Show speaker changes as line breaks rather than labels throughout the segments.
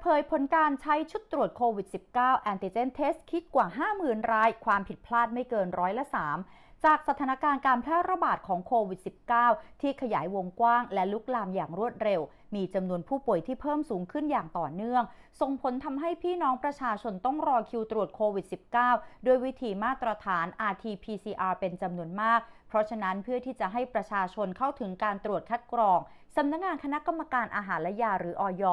เผยผลการใช้ชุดตรวจโควิด -19 แอนติเจนเทสคิดกว่า 50,000 ราย ความผิดพลาดไม่เกินร้อยละ 3 จากสถานการณ์การแพร่ระบาดของโควิด -19 ที่ขยายวงกว้างและลุกลามอย่างรวดเร็ว มีจำนวนผู้ป่วยที่เพิ่มสูงขึ้นอย่างต่อเนื่อง ส่งผลทำให้พี่น้องประชาชนต้องรอคิวตรวจโควิด -19 ด้วยวิธีมาตรฐาน RT-PCR เป็นจำนวนมาก เพราะฉะนั้นเพื่อที่จะให้ประชาชนเข้าถึงการตรวจคัดกรองสำนักงงานคณะกรรมการอาหารและยาหรืออย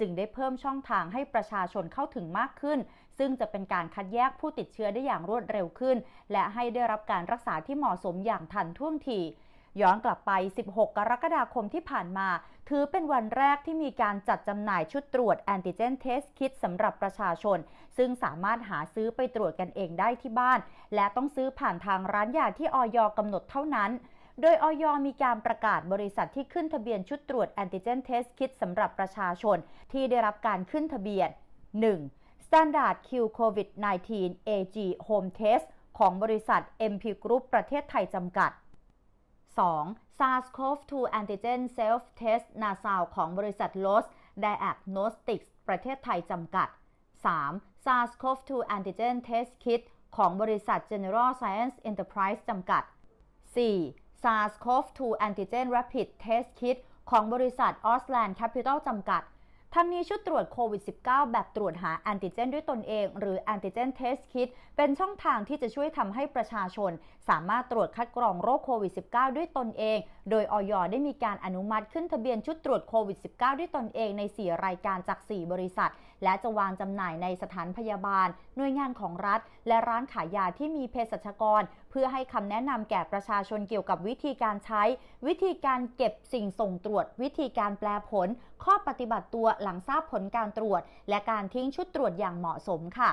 จึงได้เพิ่มช่องทางให้ประชาชนเข้าถึงมากขึ้น ซึ่งจะเป็นการคัดแยกผู้ติดเชื้อได้อย่างรวดเร็วขึ้น และให้ได้รับการรักษาที่เหมาะสมอย่างทันท่วงที ย้อนกลับไป 16 กรกฎาคมที่ผ่านมา ถือเป็นวันแรกที่มีการจัดจำหน่ายชุดตรวจแอนติเจนเทสคิดสำหรับประชาชน ซึ่งสามารถหาซื้อไปตรวจกันเองได้ที่บ้าน และต้องซื้อผ่านทางร้านยาที่ออยกำหนดเท่านั้นโดยออยมีการประกาศบริษัทที่ขึ้นทะเบียนชุดตรวจแอนติเจนเทสคิดสำหรับประชาชนที่ได้รับการขึ้นทะเบียน 1. Standard Q COVID-19 AG Home Test ของบริษัท MP Group ประเทศไทยจำกัด 2. SARS-CoV-2 Antigen Self Test Nasal ของบริษัท LOS Diagnostics ประเทศไทยจำกัด 3. SARS-CoV-2 Antigen Test Kit ของบริษัท General Science Enterprise จำกัด 4. SARS-CoV-2 Antigen Rapid Test Kit ของบริษัท Auslan Capital จำกัด ทั้งนี้ชุดตรวจโควิด -19 แบบตรวจหาแอนติเจนด้วยตนเอง หรือแอนติเจนเทสคิดเป็นช่องทางที่จะช่วยทำให้ประชาชน สามารถตรวจคัดกรองโรคโควิด -19 ด้วยตนเอง โดยออยได้มีการอนุมัติขึ้นทะเบียนชุดตรวจโควิด -19 ด้วยตนเองใน 4 รายการจาก 4 บริษัทและจะวางจำหน่ายในสถานพยาบาล หน่วยงานของรัฐ และร้านขายยาที่มีเภสัชกร เพื่อให้คำแนะนำแก่ประชาชนเกี่ยวกับวิธีการใช้ วิธีการเก็บสิ่งส่งตรวจ วิธีการแปลผล ข้อปฏิบัติตัวหลังทราบผลการตรวจ และการทิ้งชุดตรวจอย่างเหมาะสมค่ะ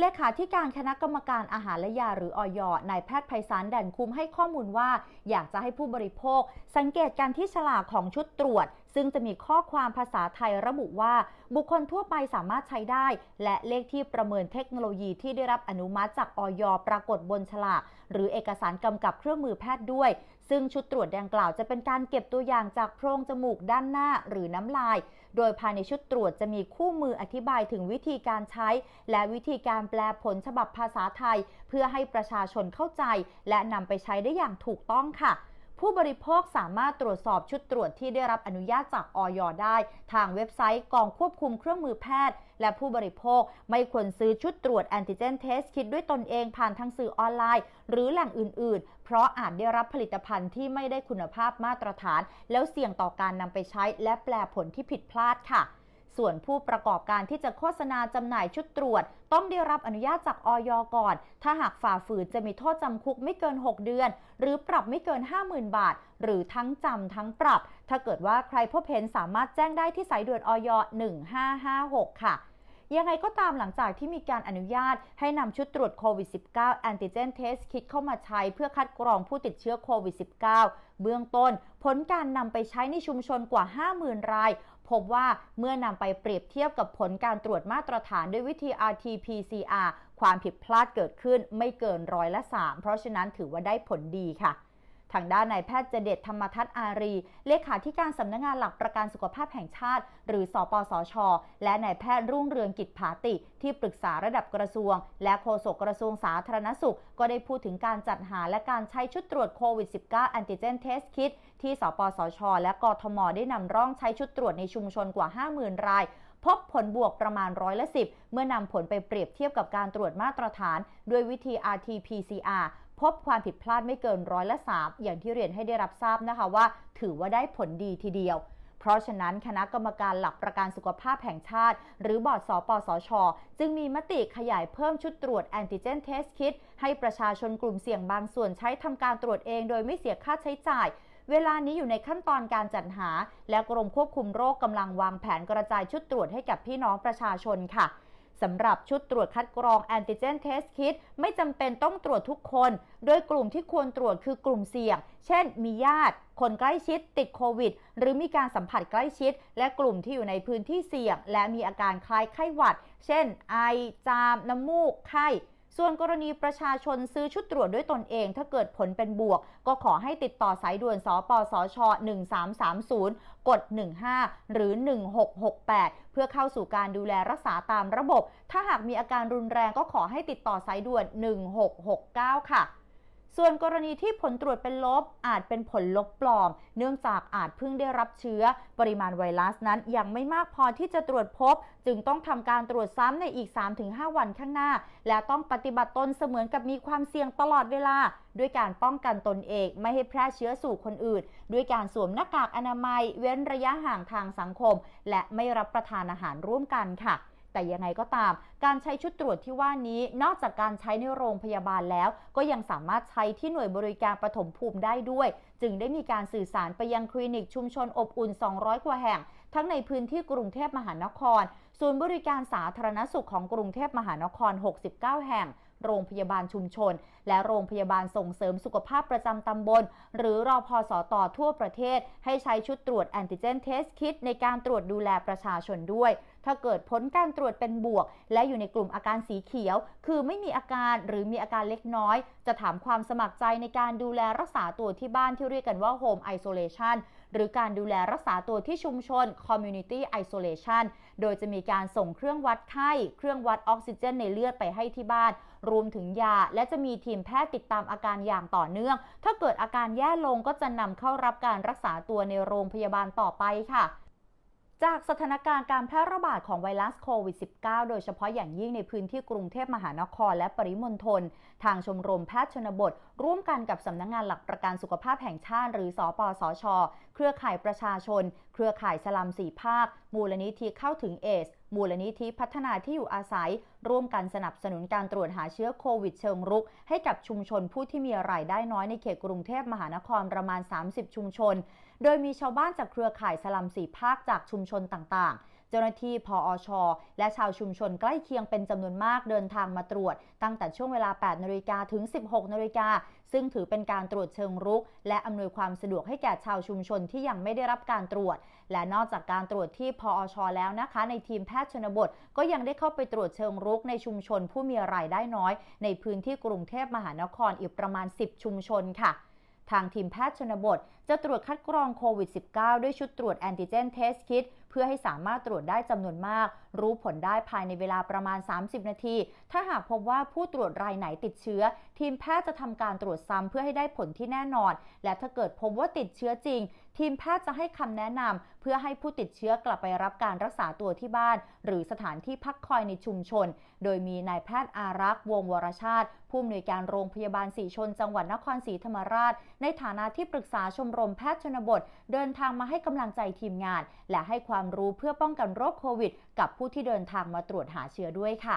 เลขาธิการคณะกรรมการอาหารและยาหรืออยนายแพทย์ไพศาลแด่นคุ้มให้ข้อมูลว่า อยากจะให้ผู้บริโภค สังเกตการที่ฉลากของชุดตรวจซึ่งจะมีข้อความภาษาไทยระบุว่า บุคคลทั่วไปสามารถใช้ได้ และเลขที่ประเมินเทคโนโลยีที่ได้รับอนุมัติจากออยปรากฏบนฉลาก หรือเอกสารกำกับเครื่องมือแพทย์ด้วย ซึ่งชุดตรวจดังกล่าวจะเป็นการเก็บตัวอย่างจากโพรงจมูกด้านหน้าหรือน้ำลาย โดยภายในชุดตรวจจะมีคู่มืออธิบายถึงวิธีการใช้ และวิธีการแปลผลฉบับภาษาไทย เพื่อให้ประชาชนเข้าใจ และนำไปใช้ได้อย่างถูกต้องค่ะ ผู้บริโภคสามารถตรวจสอบชุดตรวจที่ได้รับอนุญาตจากออยได้ ทางเว็บไซต์กองควบคุมเครื่องมือแพทย์ และผู้บริโภคไม่ควรซื้อชุดตรวจแอนติเจนเทสคิดด้วยตนเองผ่านทางสื่อออนไลน์ หรือแหล่งอื่น ๆ เพราะอาจได้รับผลิตภัณฑ์ที่ไม่ได้คุณภาพมาตรฐาน แล้วเสี่ยงต่อการนำไปใช้และแปลผลที่ผิดพลาดค่ะ ส่วนผู้ประกอบการที่จะโฆษณาจำหน่ายชุดตรวจ ต้องได้รับอนุญาตจากออยก่อน ถ้าหากฝ่าฝืนจะมีโทษจำคุกไม่เกิน 6 เดือน หรือปรับไม่เกิน 50,000 บาท หรือทั้งจำทั้งปรับ ถ้าเกิดว่าใครพบเห็นสามารถแจ้งได้ที่สายด่วนออย1556 ค่ะ ยังไงก็ตามหลังจากที่มีการอนุญาตให้นำชุดตรวจโควิด -19 Antigen Test Kit เข้ามาใช้เพื่อคัดกรองผู้ติดเชื้อโควิด -19 เบื้องต้น ผลการนำไปใช้ในชุมชนกว่า 50,000 ราย พบว่าเมื่อนำไปเปรียบเทียบกับผลการตรวจมาตรฐานด้วยวิธี RT-PCR ความผิดพลาดเกิดขึ้นไม่เกินร้อยละ 3 เพราะฉะนั้นถือว่าได้ผลดีค่ะ ทางด้านนายแพทย์เจเดตธรรมทัศน์อารี เลขาธิการสำนักงงานหลักประกันสุขภาพแห่งชาติ หรือสอปสชและนายแพทย์รุ่งเรืองกิจผาติ ที่ปรึกษาระดับกระทรวง และโฆษกกระทรวงสาธารณสุข ก็ได้พูดถึงการจัดหาและการใช้ชุดตรวจโควิด -19 แอนติเจนเทสคิดที่สปสชและกทมได้นำร่องใช้ชุดตรวจในชุมชนกว่า 50,000 รายพบผลบวกประมาณร้อยละสิบเมื่อนำผลไปเปรียบเทียบกับการตรวจมาตรฐาน ด้วยวิธี RT-PCR พบความผิดพลาดไม่เกินร้อยละสามอย่างที่เรียนให้ได้รับทราบนะคะว่า ถือว่าได้ผลดีทีเดียวเพราะฉะนั้นคณะกรรมการหลักประกันสุขภาพแห่งชาติ หรือบอร์ดสปสช จึงมีมติขยายเพิ่มชุดตรวจแอนติเจนเทสคิดให้ประชาชนกลุ่มเสี่ยงบางส่วนใช้ทำการตรวจเองโดยไม่เสียค่าใช้จ่าย เวลานี้อยู่ในขั้นตอนการจัดหา และกรมควบคุมโรคกำลังวางแผนกระจายชุดตรวจให้กับพี่น้องประชาชนค่ะ สำหรับชุดตรวจคัดกรองแอนติเจนเทสคิดไม่จำเป็นต้องตรวจทุกคน โดยกลุ่มที่ควรตรวจคือกลุ่มเสี่ยง เช่น มีญาติ คนใกล้ชิด ติดโควิด หรือมีการสัมผัสใกล้ชิด และกลุ่มที่อยู่ในพื้นที่เสี่ยง และมีอาการคล้ายไข้หวัด เช่น ไอ จาม น้ำมูก ไข้ ส่วนกรณีประชาชนซื้อชุดตรวจด้วยตนเอง ถ้าเกิดผลเป็นบวก ก็ขอให้ติดต่อสายด่วนสปสช 1330 กด 15 หรือ 1668 เพื่อเข้าสู่การดูแลรักษาตามระบบ ถ้าหากมีอาการรุนแรงก็ขอให้ติดต่อสายด่วน 1669 ค่ะ ส่วนกรณีที่ผลตรวจเป็นลบอาจเป็นผลลบปลอม เนื่องจากอาจเพิ่งได้รับเชื้อ ปริมาณไวรัสนั้นยังไม่มากพอที่จะตรวจพบ จึงต้องทำการตรวจซ้ำในอีก 3-5 วันข้างหน้า และต้องปฏิบัติตนเสมือนกับมีความเสี่ยงตลอดเวลา ด้วยการป้องกันตนเองไม่ให้แพร่เชื้อสู่คนอื่น ด้วยการสวมหน้ากากอนามัย เว้นระยะห่างทางสังคม และไม่รับประทานอาหารร่วมกันค่ะ แต่ยังไงก็ตาม การใช้ชุดตรวจที่ว่านี้ นอกจากการใช้ในโรงพยาบาลแล้ว ก็ยังสามารถใช้ที่หน่วยบริการปฐมภูมิได้ด้วย จึงได้มีการสื่อสารไปยังคลินิกชุมชนอบอุ่น 200 กว่าแห่ง ทั้งในพื้นที่กรุงเทพมหานคร ศูนย์บริการสาธารณสุขของกรุงเทพมหานคร 69 แห่งโรงพยาบาลชุมชน และโรงพยาบาลส่งเสริมสุขภาพประจำตำบล หรือรอพอสอตอทั่วประเทศ ให้ใช้ชุดตรวจแอนติเจนเทสคิดในการตรวจดูแลประชาชนด้วยถ้าเกิดผลการตรวจเป็นบวก และอยู่ในกลุ่มอาการสีเขียว คือไม่มีอาการหรือมีอาการเล็กน้อย จะถามความสมัครใจในการดูแลรักษาตัวที่บ้านที่เรียกกันว่า Home Isolation หรือการดูแลรักษาตัวที่ชุมชน Community Isolation โดยจะมีการส่งเครื่องวัดไข้ เครื่องวัดออกซิเจนในเลือดไปให้ที่บ้าน รวมถึงยา และจะมีทีมแพทย์ติดตามอาการอย่างต่อเนื่อง ถ้าเกิดอาการแย่ลงก็จะนำเข้ารับการรักษาตัวในโรงพยาบาลต่อไปค่ะ จากสถานการณ์การแพร่ระบาดของไวรัสโควิด -19 โดยเฉพาะอย่างยิ่งในพื้นที่กรุงเทพมหานครและปริมณฑล ทางชมรมแพทย์ชนบท ร่วมกันกับสำนักงงานหลักประกันสุขภาพแห่งชาติ หรือสอปสช เครือข่ายประชาชน เครือข่ายสลัมสี่ภาค มูลนิธิเข้าถึงเอส มูลนิธิพัฒนาที่อยู่อาศัย ร่วมกันสนับสนุนการตรวจหาเชื้อโควิดเชิงรุก ให้กับชุมชนผู้ที่มีรายได้น้อยในเขตกรุงเทพมหานครประมาณ 30 ชุมชน โดยมีชาวบ้านจากเครือข่ายสลัมสี่ภาคจากชุมชนต่างๆ เจ้าหน้าที่พออช และชาวชุมชนใกล้เคียงเป็นจำนวนมากเดินทางมาตรวจ ตั้งแต่ช่วงเวลา 8นาฬิกาถึง 16นาฬิกาซึ่งถือเป็นการตรวจเชิงรุก และอำนวยความสะดวกให้แก่ชาวชุมชนที่ยังไม่ได้รับการตรวจ และนอกจากการตรวจที่พออช แล้วนะคะ ในทีมแพทย์ชนบท ก็ยังได้เข้าไปตรวจเชิงรุกในชุมชนผู้มีรายได้น้อย ในพื้นที่กรุงเทพมหานครอีกประมาณ 10 ชุมชนค่ะทางทีมแพทย์ชนบท จะตรวจคัดกรองโควิด -19 ด้วยชุดตรวจแอนติเจนเทสคิดเพื่อให้สามารถตรวจได้จำนวนมาก รู้ผลได้ภายในเวลาประมาณ 30 นาที ถ้าหากพบว่าผู้ตรวจรายไหนติดเชื้อ ทีมแพทย์จะทำการตรวจซ้ำเพื่อให้ได้ผลที่แน่นอน และถ้าเกิดพบว่าติดเชื้อจริง ทีมแพทย์จะให้คำแนะนำเพื่อให้ผู้ติดเชื้อกลับไปรับการรักษาตัวที่บ้าน หรือสถานที่พักคอยในชุมชน โดยมีนายแพทย์อารักษ์วงวรชาติ ผู้อำนวยการโรงพยาบาลสีชน จังหวัดนครศรีธรรมราช ในฐานะที่ปรึกษาชมรมแพทย์ชนบท เดินทางมาให้กำลังใจทีมงาน และให้ความรู้เพื่อป้องกันโรคโควิด กับผู้ที่เดินทางมาตรวจหาเชื้อด้วยค่ะ